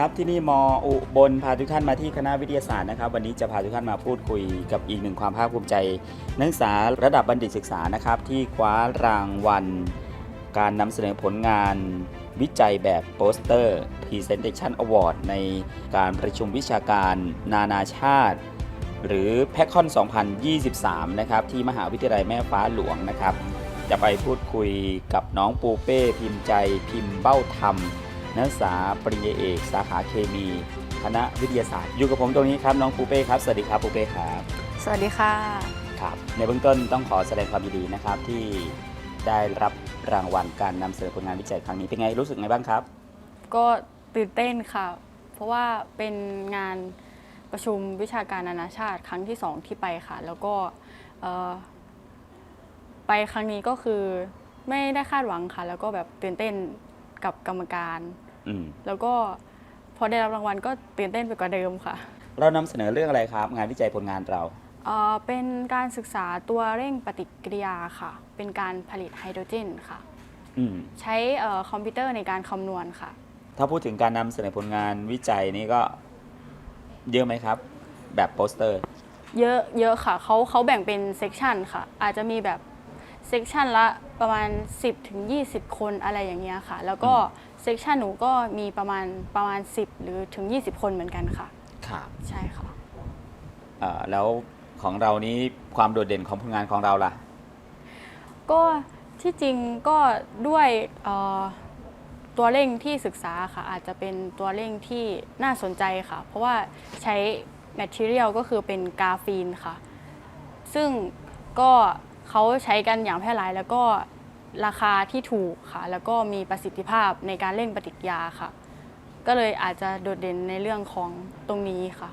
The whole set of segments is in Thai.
ครับที่นี่มอุบลพาทุกท่านมาที่คณะวิทยาศาสตร์นะครับ วันนี้จะพาทุกท่านมาพูดคุยกับอีกหนึ่งความภาคภูมิใจ นักศึกษาระดับบัณฑิตศึกษานะครับ ที่คว้ารางวัล การนำเสนอผลงานวิจัยแบบโปสเตอร์ Presentation Award ในการประชุมวิชาการนานาชาติ หรือแพคคอน2023 นะครับ ที่มหาวิทยาลัยแม่ฟ้าหลวงนะครับ จะไปพูดคุยกับน้องปูเป้พิมพ์ใจพิมพ์เบ้าธรรม นักศึกษาปริญญาเอก สาขาเคมี คณะวิทยาศาสตร์ อยู่กับผมตรงนี้ครับน้องปูเป้ครับ สวัสดีครับปูเป้ครับสวัสดีค่ะครับในเบื้องต้นต้องขอแสดงความยินดีนะครับที่ได้รับรางวัลการนำเสนอผลงานวิจัยครั้งนี้เป็นไงรู้สึกไงบ้างครับ ก็ตื่นเต้นค่ะ เพราะว่าเป็นงานประชุมวิชาการนานาชาติครั้งที่สองที่ไปค่ะ แล้วก็เอ่อไปครั้งนี้ก็คือไม่ได้คาดหวังค่ะ แล้วก็แบบตื่นเต้นกับกรรมการ อืมแล้วก็พอได้รับรางวัลก็ตื่นเต้นไปกว่าเดิมค่ะเรานำเสนอเรื่องอะไรครับ งานวิจัยผลงานเรา เอ่อเป็นการศึกษาตัวเร่งปฏิกิริยาค่ะ เป็นการผลิตไฮโดรเจนค่ะ อืมใช้เอ่อคอมพิวเตอร์ในการคำนวณค่ะ ถ้าพูดถึงการนำเสนอผลงานวิจัยนี่ก็เยอะไหมครับ แบบโปสเตอร์ เยอะเยอะค่ะเขาเขาแบ่งเป็นเซกชันค่ะ อาจจะมีแบบ เซกชันละประมาณ 10ถึง20 คนอะไรอย่างเงี้ยค่ะ แล้วก็เซกชันหนูก็มีประมาณประมาณ 10 หรือถึง 20 คนเหมือนกันค่ะ ครับใช่ค่ะ เอ่อแล้วของเรานี้ความโดดเด่นของผลงานของเราล่ะ ก็ที่จริงก็ด้วยเอ่อตัวเร่งที่ศึกษาค่ะ อาจจะเป็นตัวเร่งที่น่าสนใจค่ะ เพราะว่าใช้ material ก็คือเป็นกราฟีนค่ะ ซึ่งก็ เขาใช้กันอย่างแพร่หลายแล้วก็ราคาที่ถูกค่ะ แล้วก็มีประสิทธิภาพในการเร่งปฏิกิริยาค่ะ ก็เลยอาจจะโดดเด่นในเรื่องของตรงนี้ค่ะ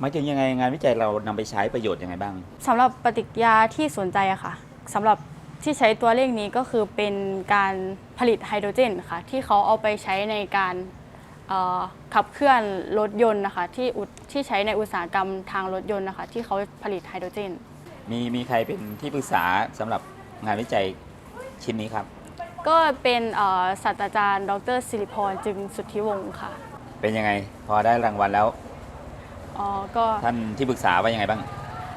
หมายถึงยังไงงานวิจัยเรานำไปใช้ประโยชน์ยังไงบ้าง สำหรับปฏิกิริยาที่สนใจอะค่ะสำหรับที่ใช้ตัวเลขนี้ก็คือเป็นการผลิตไฮโดรเจนค่ะ ที่เขาเอาไปใช้ในการเอ่อขับเคลื่อนรถยนต์นะคะที่อุดที่ใช้ในอุตสาหกรรมทางรถยนต์นะคะ ที่เขาผลิตไฮโดรเจน มีมีใครเป็นที่ปรึกษาสำหรับงานวิจัยชิ้นนี้ครับ ก็เป็นเอ่อศาสตราจารย์ ดรสิริพรจึงสุทธิวงศ์ค่ะเป็นยังไง พอได้รางวัลแล้ว อ๋อก็ท่านที่ปรึกษาว่ายังไงบ้าง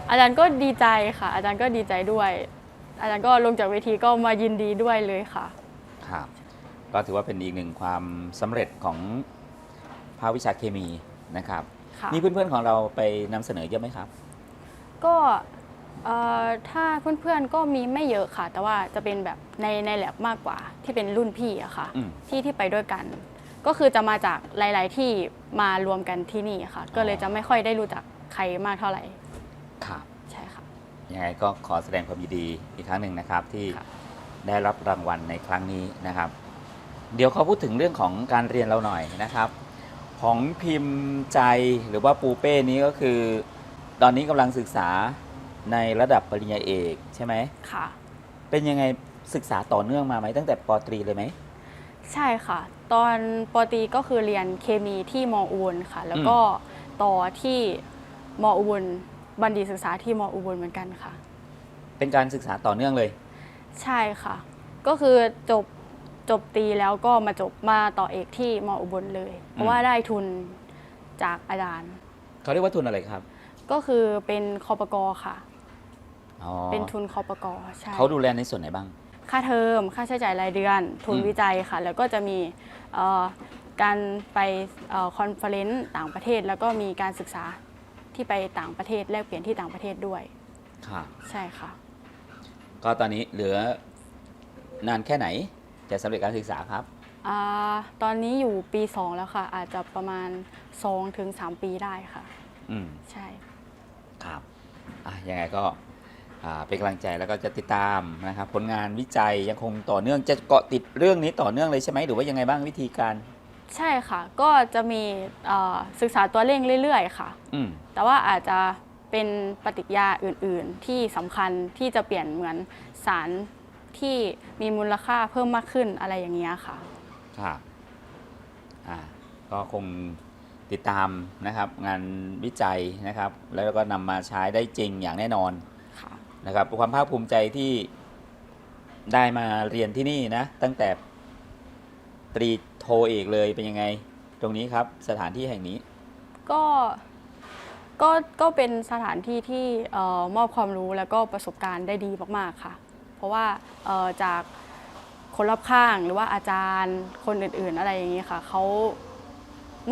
อาจารย์ก็ดีใจค่ะ อาจารย์ก็ดีใจด้วย อาจารย์ก็ลงจากเวทีก็มายินดีด้วยเลยค่ะ ครับ ก็ถือว่าเป็นอีกหนึ่งความสำเร็จของภาควิชาเคมีนะครับ ค่ะ นี่เพื่อนๆของเราไปนำเสนอเยอะไหมครับ ก็ เอ่อถ้าเพื่อนๆก็มีไม่เยอะค่ะ แต่ว่าจะเป็นแบบในในแลบมากกว่าที่เป็นรุ่นพี่อะค่ะ อืม ที่ที่ไปด้วยกัน ก็คือจะมาจากหลาย ๆ ที่มารวมกันที่นี่ค่ะ ก็เลยจะไม่ค่อยได้รู้จักใครมากเท่าไหร่ครับ ใช่ค่ะ ยังไงก็ขอแสดงความยินดีอีกครั้งหนึ่งนะครับ ที่ค่ะ ได้รับรางวัลในครั้งนี้นะครับ เดี๋ยวเขาพูดถึงเรื่องของการเรียนเราหน่อยนะครับ ของพิมพ์ใจหรือว่าปูเป้นี้ก็คือ ตอนนี้กำลังศึกษา ในระดับปริญญาเอกใช่ไหมค่ะ เป็นยังไงศึกษาต่อเนื่องมาไหมตั้งแต่ปตรีเลยไหมใช่ค่ะ ตอนปอตรีก็คือเรียนเคมีที่มออุบลค่ะ แล้วก็ต่อที่มออุบลบัณฑิตศึกษาที่มออุบลเหมือนกันค่ะ เป็นการศึกษาต่อเนื่องเลย ใช่ค่ะ ก็คือจบจบตรีแล้วก็มาจบมาต่อเอกที่มออุบลเลย เพราะว่าได้ทุนจากอาจารย์เขาเรียกว่าทุนอะไรครับ ก็คือเป็นคอปกค่ะ อ๋อเป็นทุนคอปกใช่เขาดูแลในส่วนไหนบ้าง ค่าเทอมค่าใช้จ่ายรายเดือน ทุนอืม วิจัยค่ะ แล้วก็จะมีเอ่อการไปคอนเฟอเรนซ์ต่างประเทศ แล้วก็มีการศึกษาที่ไปต่างประเทศแลกเปลี่ยนที่ต่างประเทศด้วย ค่ะ ใช่ค่ะ ก็ตอนนี้เหลือนานแค่ไหน จะสำเร็จการศึกษาครับอาตอนนี้อยู่ปี 2 แล้วค่ะ อาจจะประมาณ2-3ปีได้ค่ะ อืม ใช่ ครับอะยังไงก็อ่า เป็นกำลังใจแล้วก็จะติดตามนะครับผลงานวิจัยยังคงต่อเนื่องจะเกาะติดเรื่องนี้ต่อเนื่องเลยใช่ไหมหรือว่ายังไงบ้างวิธีการ ใช่ค่ะ ก็จะมีเอ่อศึกษาตัวเร่งเรื่อยๆ ค่ะ อืม แต่ว่าอาจจะเป็นปฏิกิริยาอื่นๆ ที่สำคัญที่จะเปลี่ยนเหมือนสารที่มีมูลค่าเพิ่มมากขึ้นอะไรอย่างเงี้ยค่ะครับอ่าก็คงติดตามนะครับงานวิจัยนะครับ แล้วก็นำมาใช้ได้จริงอย่างแน่นอนค่ะ นะครับความภาคภูมิใจที่ได้มาเรียนที่นี่นะ ตั้งแต่ตรีโทเอกเลยเป็นยังไง ตรงนี้ครับสถานที่แห่งนี้ ก็ก็ก็เป็นสถานที่ที่เอ่อมอบความรู้แล้วก็ประสบการณ์ได้ดีมากๆค่ะ เพราะว่าเอ่อจากคนรอบข้างหรือว่าอาจารย์คนอื่น ๆ อะไรอย่างนี้ค่ะเขา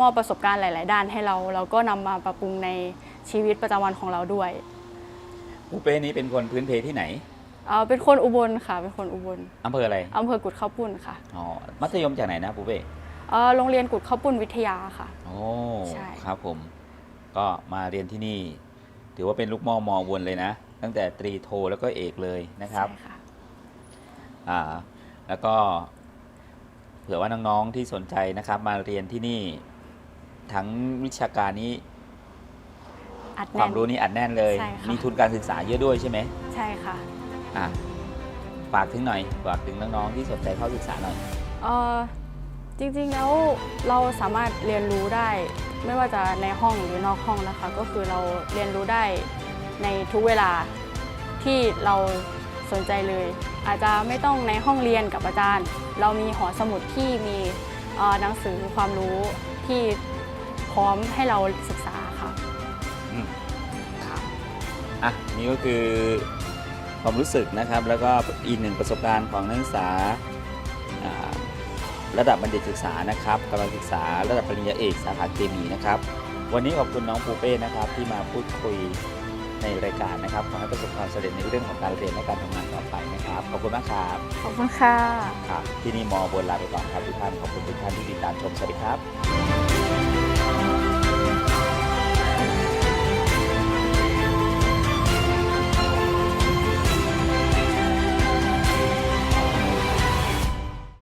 มอบประสบการณ์หลาย ๆ ด้านให้เรา เราก็นำมาปรับปรุงในชีวิตประจำวันของเราด้วย ปูเป้นี้เป็นคนพื้นเพที่ไหนเอ่อเป็นคนอุบลค่ะ เป็นคนอุบลอำเภออะไรอำเภอกุดข้าวปุ้นค่ะอ๋อมัธยมจากไหนนะปูเป้เอ่อโรงเรียนกุดข้าวปุ้นวิทยาค่ะ โอ้ใช่ ครับผม ก็มาเรียนที่นี่ ถือว่าเป็นลูกหม่อมอวนเลยนะ ตั้งแต่ตรีโทแล้วก็เอกเลยนะครับใช่ค่ะ อ่าแล้วก็เผื่อว่าน้องๆที่สนใจนะครับ มาเรียนที่นี่ ทั้งวิชาการนี้ อัดคแน่วามน รู้นี่อัดแน่นเลย ใช่ค่ะ มีทุนการศึกษาเยอะด้วยใช่ไหมใช่ค่ะอะฝากถึงหน่อยฝากถึงน้องๆที่สนใจเข้าศึกษาหน่อย เอ่อจริงๆแล้วเราสามารถเรียนรู้ได้ ไม่ว่าจะในห้องหรือนอกห้องนะคะ ก็คือเราเรียนรู้ได้ในทุกเวลาที่เราสนใจเลย อาจจะไม่ต้องในห้องเรียนกับอาจารย์ เรามีหอสมุดที่มีเอ่อหนังสือความรู้ที่พร้อมให้เราศึกษาค่ะ อืมครับอะนี่ก็คือความรู้สึกนะครับ แล้วก็อีกหนึ่งประสบการณ์ของนักศึกษาอ่าระดับบัณฑิตศึกษานะครับกำลังศึกษาระดับปริญญาเอกสาขาเคมีนะครับ วันนี้ขอบคุณน้องปูเป้นะครับที่มาพูดคุยในรายการนะครับขอให้ประสบความสำเร็จในเรื่องของการเรียนและการทำงานต่อไปนะครับ ขอบคุณมากครับ ขอบคุณค่ะ ครับ ที่นี่มอบนลาไปก่อนครับทุกท่าน ขอบคุณทุกท่านที่ติดตามชม สวัสดีครับ